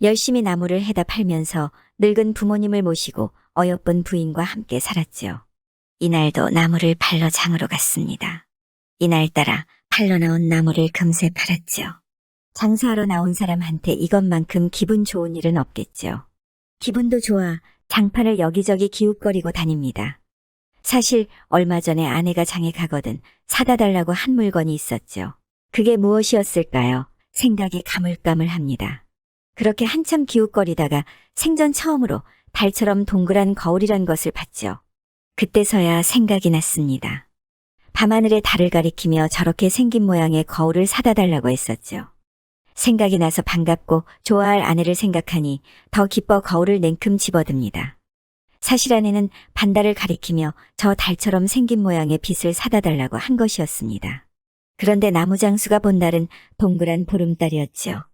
열심히 나무를 해다 팔면서 늙은 부모님을 모시고 어여쁜 부인과 함께 살았지요. 이날도 나무를 팔러 장으로 갔습니다. 이날따라 팔러 나온 나무를 금세 팔았지요. 장사하러 나온 사람한테 이것만큼 기분 좋은 일은 없겠죠. 기분도 좋아 장판을 여기저기 기웃거리고 다닙니다. 사실 얼마 전에 아내가 장에 가거든 사다 달라고 한 물건이 있었죠. 그게 무엇이었을까요? 생각이 가물가물합니다. 그렇게 한참 기웃거리다가 생전 처음으로 달처럼 동그란 거울이란 것을 봤죠. 그때서야 생각이 났습니다. 밤하늘에 달을 가리키며 저렇게 생긴 모양의 거울을 사다 달라고 했었죠. 생각이 나서 반갑고 좋아할 아내를 생각하니 더 기뻐 거울을 냉큼 집어듭니다. 사실 아내는 반달을 가리키며 저 달처럼 생긴 모양의 빛을 사다 달라고 한 것이었습니다. 그런데 나무장수가 본 달은 동그란 보름달이었지요.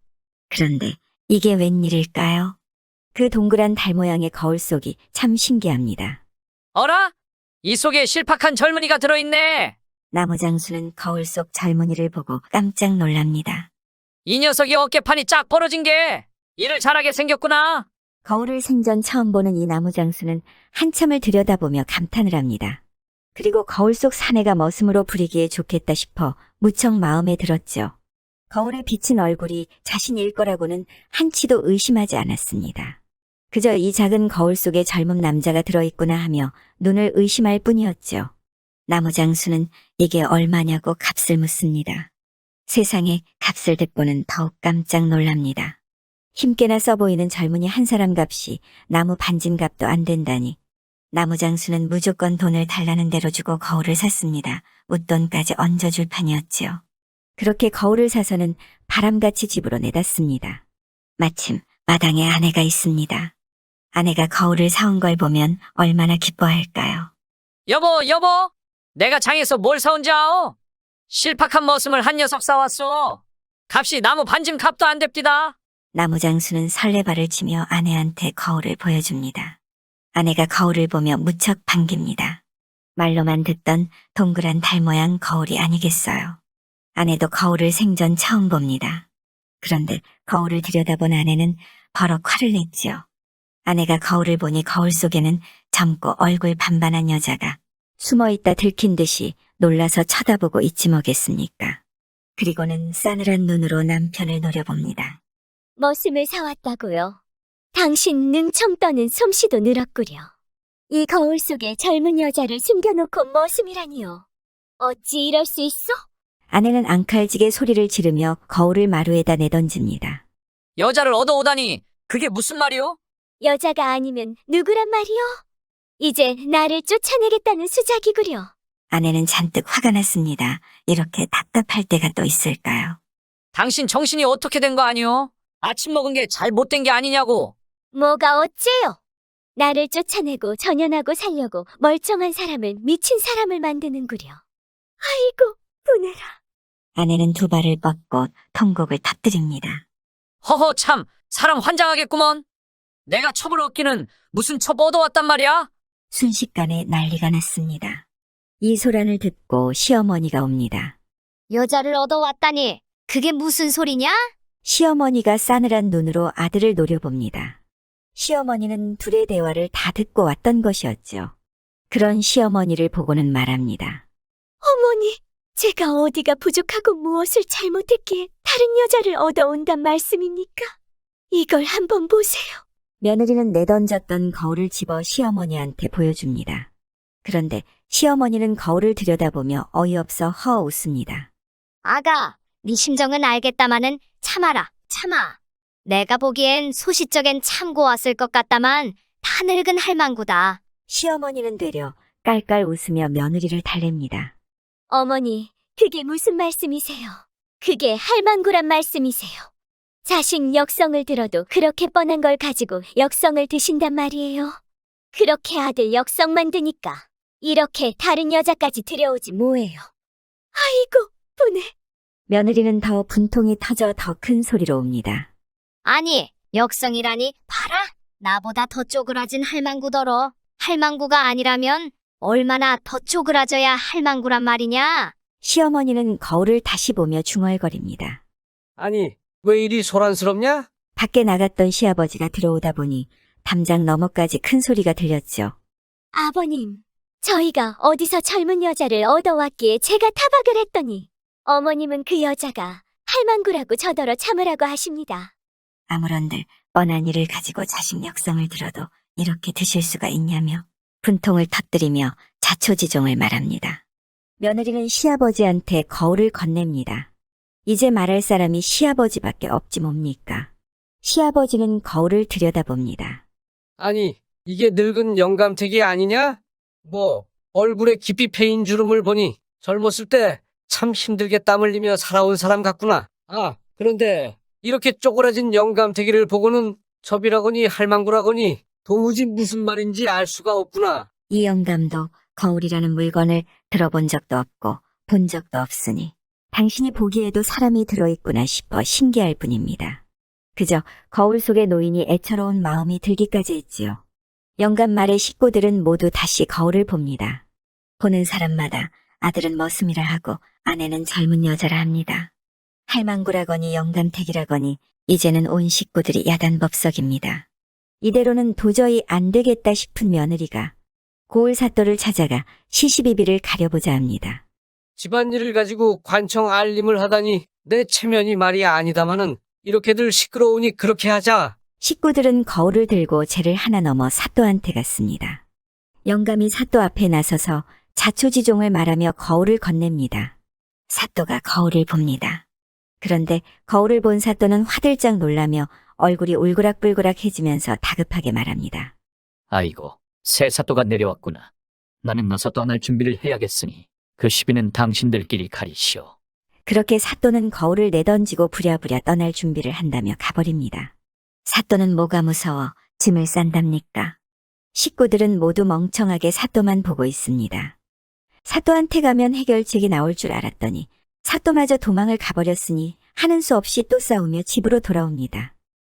그런데 이게 웬일일까요? 그 동그란 달 모양의 거울 속이 참 신기합니다. 어라? 이 속에 실팍한 젊은이가 들어있네. 나무장수는 거울 속 젊은이를 보고 깜짝 놀랍니다. 이 녀석이 어깨판이 쫙 벌어진 게 일을 잘하게 생겼구나. 거울을 생전 처음 보는 이 나무장수는 한참을 들여다보며 감탄을 합니다. 그리고 거울 속 사내가 머슴으로 부리기에 좋겠다 싶어 무척 마음에 들었죠. 거울에 비친 얼굴이 자신일 거라고는 한치도 의심하지 않았습니다. 그저 이 작은 거울 속에 젊은 남자가 들어있구나 하며 눈을 의심할 뿐이었죠. 나무장수는 이게 얼마냐고 값을 묻습니다. 세상에 값을 듣고는 더욱 깜짝 놀랍니다. 힘께나 써 보이는 젊은이 한 사람 값이 나무 반진 값도 안 된다니. 나무 장수는 무조건 돈을 달라는 대로 주고 거울을 샀습니다. 웃돈까지 얹어줄 판이었지요. 그렇게 거울을 사서는 바람같이 집으로 내das습니다. 마침 마당에 아내가 있습니다. 아내가 거울을 사온 걸 보면 얼마나 기뻐할까요? 여보, 여보. 내가 장에서 뭘 사온지 아오? 실팍한 머슴을 한 녀석 사왔어. 값이 나무 반쯤 값도 안 됩디다. 나무장수는 설레발을 치며 아내한테 거울을 보여줍니다. 아내가 거울을 보며 무척 반깁니다. 말로만 듣던 동그란 달 모양 거울이 아니겠어요. 아내도 거울을 생전 처음 봅니다. 그런데 거울을 들여다본 아내는 버럭 화를 냈지요. 아내가 거울을 보니 거울 속에는 젊고 얼굴 반반한 여자가 숨어있다 들킨 듯이 놀라서 쳐다보고 있지 뭐겠습니까. 그리고는 싸늘한 눈으로 남편을 노려봅니다. 머슴을 사왔다고요. 당신 능청 떠는 솜씨도 늘었구려. 이 거울 속에 젊은 여자를 숨겨놓고 머슴이라니요. 어찌 이럴 수 있어? 아내는 앙칼지게 소리를 지르며 거울을 마루에다 내던집니다. 여자를 얻어오다니 그게 무슨 말이오? 여자가 아니면 누구란 말이요? 이제 나를 쫓아내겠다는 수작이구려. 아내는 잔뜩 화가 났습니다. 이렇게 답답할 때가 또 있을까요? 당신 정신이 어떻게 된 거 아니오? 아침 먹은 게 잘 못된 게 아니냐고. 뭐가 어째요? 나를 쫓아내고 전연하고 살려고 멀쩡한 사람을 미친 사람을 만드는구려. 아이고, 분해라. 아내는 두 발을 뻗고 통곡을 터뜨립니다. 허허 참 사람 환장하겠구먼. 내가 첩을 얻기는 무슨 첩 얻어왔단 말이야? 순식간에 난리가 났습니다. 이 소란을 듣고 시어머니가 옵니다. 여자를 얻어왔다니, 그게 무슨 소리냐? 시어머니가 싸늘한 눈으로 아들을 노려봅니다. 시어머니는 둘의 대화를 다 듣고 왔던 것이었죠. 그런 시어머니를 보고는 말합니다. 어머니, 제가 어디가 부족하고 무엇을 잘못했기에 다른 여자를 얻어온단 말씀입니까? 이걸 한번 보세요. 며느리는 내던졌던 거울을 집어 시어머니한테 보여줍니다. 그런데 시어머니는 거울을 들여다보며 어이없어 허 웃습니다. 아가, 네 심정은 알겠다마는 참아라, 참아. 내가 보기엔 소시적엔 참고 왔을 것 같다만 다 늙은 할망구다. 시어머니는 되려 깔깔 웃으며 며느리를 달랩니다. 어머니, 그게 무슨 말씀이세요? 그게 할망구란 말씀이세요. 자식 역성을 들어도 그렇게 뻔한 걸 가지고 역성을 드신단 말이에요. 그렇게 아들 역성 만 드니까 이렇게 다른 여자까지 들여오지 뭐예요. 아이고, 분해. 며느리는 더 분통이 터져 더 큰 소리로 옵니다. 아니, 역성이라니 봐라. 나보다 더 쪼그라진 할망구더러. 할망구가 아니라면 얼마나 더 쪼그라져야 할망구란 말이냐? 시어머니는 거울을 다시 보며 중얼거립니다. 아니, 왜 이리 소란스럽냐? 밖에 나갔던 시아버지가 들어오다 보니 담장 너머까지 큰 소리가 들렸죠. 아버님, 저희가 어디서 젊은 여자를 얻어왔기에 제가 타박을 했더니 어머님은 그 여자가 할망구라고 저더러 참으라고 하십니다. 아무런들 뻔한 일을 가지고 자식 역성을 들어도 이렇게 드실 수가 있냐며 분통을 터뜨리며 자초지종을 말합니다. 며느리는 시아버지한테 거울을 건넵니다. 이제 말할 사람이 시아버지밖에 없지 뭡니까? 시아버지는 거울을 들여다봅니다. 아니, 이게 늙은 영감택이 아니냐? 뭐, 얼굴에 깊이 패인 주름을 보니 젊었을 때 참 힘들게 땀 흘리며 살아온 사람 같구나. 아, 그런데 이렇게 쪼그라진 영감택이를 보고는 접이라거니 할망구라거니 도무지 무슨 말인지 알 수가 없구나. 이 영감도 거울이라는 물건을 들어본 적도 없고 본 적도 없으니 당신이 보기에도 사람이 들어있구나 싶어 신기할 뿐입니다. 그저 거울 속의 노인이 애처로운 마음이 들기까지 했지요. 영감 말에 식구들은 모두 다시 거울을 봅니다. 보는 사람마다 아들은 머슴이라 하고 아내는 젊은 여자라 합니다. 할망구라거니 영감택이라거니 이제는 온 식구들이 야단법석입니다. 이대로는 도저히 안 되겠다 싶은 며느리가 고을 사또를 찾아가 시시비비를 가려보자 합니다. 집안일을 가지고 관청 알림을 하다니 내 체면이 말이 아니다마는 이렇게들 시끄러우니 그렇게 하자. 식구들은 거울을 들고 쟤를 하나 넘어 사또한테 갔습니다. 영감이 사또 앞에 나서서 자초지종을 말하며 거울을 건넵니다. 사또가 거울을 봅니다. 그런데 거울을 본 사또는 화들짝 놀라며 얼굴이 울그락불그락해지면서 다급하게 말합니다. 아이고, 새 사또가 내려왔구나. 나는 나서 떠날 준비를 해야겠으니 그 시비는 당신들끼리 가리시오. 그렇게 사또는 거울을 내던지고 부랴부랴 떠날 준비를 한다며 가버립니다. 사또는 뭐가 무서워 짐을 싼답니까? 식구들은 모두 멍청하게 사또만 보고 있습니다. 사또한테 가면 해결책이 나올 줄 알았더니 사또마저 도망을 가버렸으니 하는 수 없이 또 싸우며 집으로 돌아옵니다.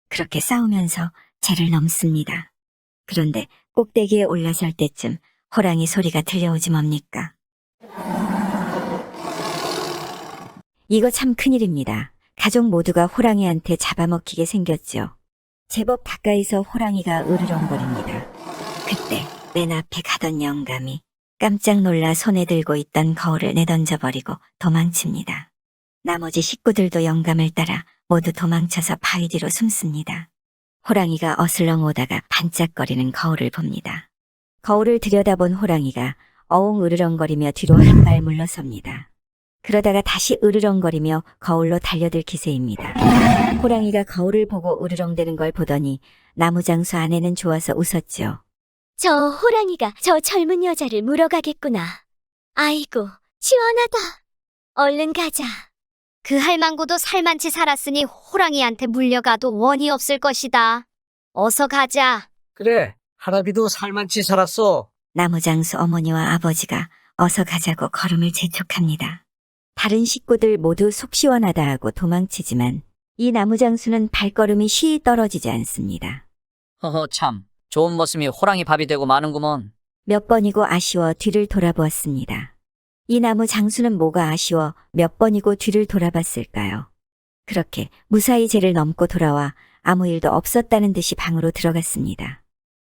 그렇게 싸우면서 죄를 넘습니다. 그런데 꼭대기에 올라설 때쯤 호랑이 소리가 들려오지 뭡니까? 이거 참 큰일입니다. 가족 모두가 호랑이한테 잡아먹히게 생겼죠. 제법 가까이서 호랑이가 으르렁거립니다. 그때 맨 앞에 가던 영감이 깜짝 놀라 손에 들고 있던 거울을 내던져버리고 도망칩니다. 나머지 식구들도 영감을 따라 모두 도망쳐서 바위 뒤로 숨습니다. 호랑이가 어슬렁 오다가 반짝거리는 거울을 봅니다. 거울을 들여다본 호랑이가 어웅 으르렁거리며 뒤로 한 발 물러섭니다. 그러다가 다시 으르렁거리며 거울로 달려들 기세입니다. 호랑이가 거울을 보고 으르렁대는 걸 보더니 나무장수 아내는 좋아서 웃었죠. 저 호랑이가 저 젊은 여자를 물어가겠구나. 아이고, 시원하다. 얼른 가자. 그 할망구도 살만치 살았으니 호랑이한테 물려가도 원이 없을 것이다. 어서 가자. 그래, 할아비도 살만치 살았어. 나무장수 어머니와 아버지가 어서 가자고 걸음을 재촉합니다. 다른 식구들 모두 속 시원하다 하고 도망치지만 이 나무장수는 발걸음이 쉬 떨어지지 않습니다. 허허 참, 좋은 머슴이 호랑이 밥이 되고 마는구먼. 몇 번이고 아쉬워 뒤를 돌아보았습니다. 이 나무 장수는 뭐가 아쉬워 몇 번이고 뒤를 돌아봤을까요? 그렇게 무사히 죄를 넘고 돌아와 아무 일도 없었다는 듯이 방으로 들어갔습니다.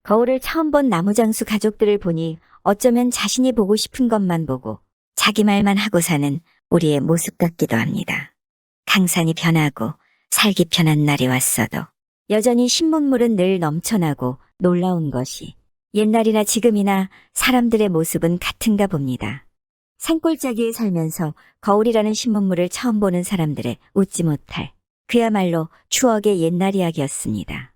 거울을 처음 본 나무 장수 가족들을 보니 어쩌면 자신이 보고 싶은 것만 보고 자기 말만 하고 사는 우리의 모습 같기도 합니다. 강산이 변하고 살기 편한 날이 왔어도 여전히 신문물은 늘 넘쳐나고 놀라운 것이 옛날이나 지금이나 사람들의 모습은 같은가 봅니다. 산골짜기에 살면서 거울이라는 신문물을 처음 보는 사람들의 웃지 못할 그야말로 추억의 옛날 이야기였습니다.